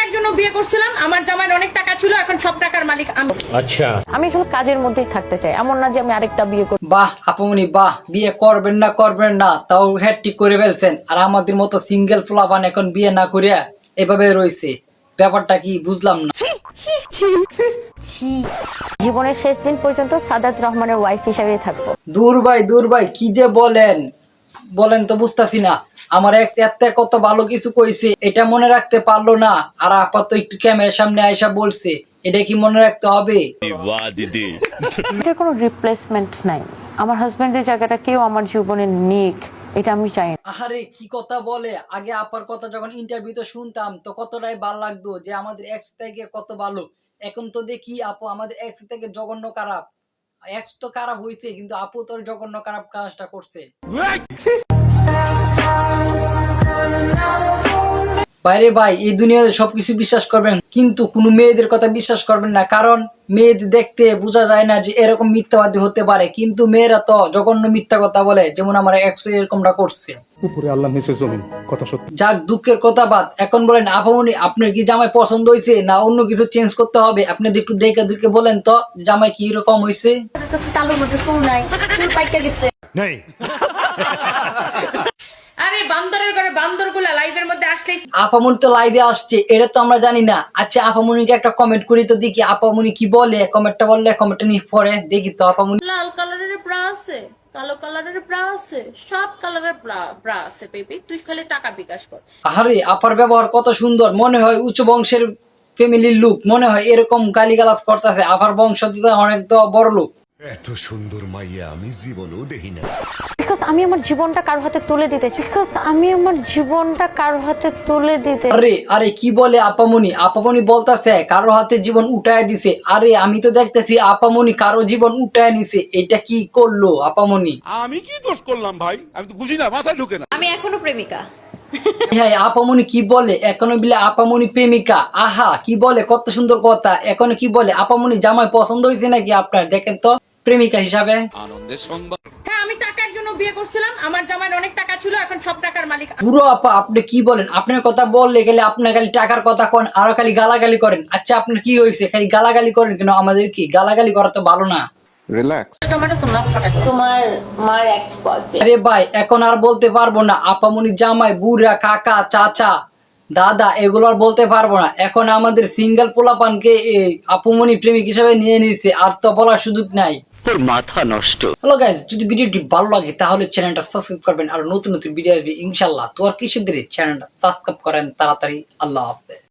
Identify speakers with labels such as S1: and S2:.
S1: টাকার জন্য বিয়ে করছিলাম আমার অনেক টাকা ছিল এখন সব টাকার মালিক আমি।
S2: আচ্ছা।
S3: আমি আসলে কাজের মধ্যেই থাকতে চাই এমন না যে আমি আরেকটা বিয়ে করব
S4: বাহ আপুমনি বাহ বিয়ে করবেন না করবেন না তাও করে ফেলছেন। আর আমাদের মতো সিঙ্গেল ফ্লাভান এখন বিয়ে না করিয়া এভাবে রয়েছে। ব্যাপারটা কি বুঝলাম না।
S3: জীবনের শেষ দিন পর্যন্ত সাদাত রহমানের ওয়াইফ হিসাবেই থাকব।
S4: দূর ভাই দূর ভাই কি যে বলেন? বলেন তো বুঝতেছি না। আমার এক্স এত কত ভালো কিছু কইছে এটা মনে রাখতে পারল না। আর আপাত একটু ক্যামেরার সামনে আয়সা বলছে এটা কি মনে রাখতে হবে?
S3: কোনো রিপ্লেসমেন্ট নাই। আমার হাজবেন্ডের জায়গাটা কেউ আমার জীবনে নিক এটা আমি চাই
S4: আরে কি কথা বলে? আগে আপার কথা যখন ইন্টারভিউতে শুনতাম তো কতটাই ভালো লাগতো যে আমাদের এক্স থেকে কত ভালো। এখন তো দেখি আপু আমাদের এক্স থেকে জঘন্য খারাপ। এক্স তো খারাপ হইছে কিন্তু আপু তোর জঘন্য খারাপ কাজটা করছে। বাইরে ভাই এই দুনিয়াতে সবকিছু বিশ্বাস করবেন কিন্তু কোনো মেয়েদের কথা বিশ্বাস করবেন না। কারণ মেয়েদের দেখতে বোঝা যায় না যে এরকম মিথ্যাবাদী হতে পারে। কিন্তু মেয়েরা তো জঘন্য মিথ্যা কথা বলে যেমন আমার এক্স এরকমটা করছে।
S5: উপরে আল্লাহ নিচে জমিন কথা সত্য।
S4: যাক দুঃখের কথা বাদ এখন বলেন আপামনি আপনার কি জামাই পছন্দ হয়েছে না অন্য কিছু চেঞ্জ করতে হবে? আপনি যদি একটু দেখে দুকে বলেন তো জামাই কি রকম হয়েছে
S3: তালুর মধ্যে চুল নাই চুল পাইকা গেছে।
S2: नहीं
S1: আরে বান্দরের ঘরে বান্দরগুলা লাইভের মধ্যে
S4: তো লাইভে আসছে এটা তো আমরা জানি না। আচ্ছা আপামনিকে একটা কমেন্ট করি তো দেখি আপামনি কি বলে কমেন্টটা বললে কমেন্টটা নিয়ে পরে দেখি তো আপামনি।
S1: লাল কালারের ব্রা আছে কালো কালারের ব্রা আছে সব কালারের ব্রা আছে বেবি তুই খালি টাকা বিকাশ কর।
S4: আরে আপার ব্যবহার কত সুন্দর। মনে হয় উচ্চ বংশের ফ্যামিলির লোক মনে হয় এরকম গালিগালাজ করতেছে। আপার বংশ তো অনেক তো বড় লোক।
S6: এত সুন্দর মাইয়া আমি জীবনেও দেখি না
S3: বিকজ আমি আমার জীবনটা কারও হাতে তুলে দিতে চাই। বিকজ আমি আমার জীবনটা কারও হাতে তুলে দিতে
S4: আরে আরে কি বলে আপামনি? আপামনি বলতাছে কারও হাতে জীবন উঠায় দিছে। আরে আমি তো দেখতেছি আপামনি কারও জীবন উঠায় নিছে। এটা কি করল আপামনি?
S7: আমি কি দোষ করলাম ভাই? আমি তো বুঝি না মাথায় ঢুকে না।
S8: আমি এখনও প্রেমিকা।
S4: হ্যাঁ আপামনি কি বলে? এখনও বিলে আপামনি প্রেমিকা। আহা কি বলে? কত সুন্দর কথা। এখনও কি বলে? আপামনি জামাই পছন্দ হয়েছে নাকি আপনার? দেখেন তো প্রেমিকা হিসাবে।
S1: টাকার জন্য বিয়ে করছিলাম আমার জামাইয়ের অনেক টাকা ছিল এখন সব টাকার মালিক।
S4: পুরো আপা আপনি কি বলেন? আপনার কথা বললে গেলে আপনার খালি টাকার কথা কন আরও খালি গালাগালি করেন। আচ্ছা আপনার কি হয়েছে? খালি গালাগালি করেন কেন? আমাদের কি? গালাগালি করা তো ভালো না।
S8: তোমার মার এক্স বয়ফ্রেন্ড
S4: আরে ভাই এখন আর বলতে পারব না। আপামনি জামাই বুড়া কাকা চাচা দাদা এগুলো আর বলতে পারব না। এখন আমাদের সিঙ্গেল পোলাপানকে এই আপুমনি প্রেমিক হিসেবে নিয়ে নিয়েছে আর তো বলার সুযোগ নাই। হ্যালো গাইজ যদি ভিডিওটি ভালো লাগে তাহলে চ্যানেলটা সাবস্ক্রাইব করবেন আর নতুন নতুন ভিডিও আসবে ইনশাল্লাহ তো আর কিসের চ্যানেলটা সাবস্ক্রাইব করেন তাড়াতাড়ি। আল্লাহ হাফেজ।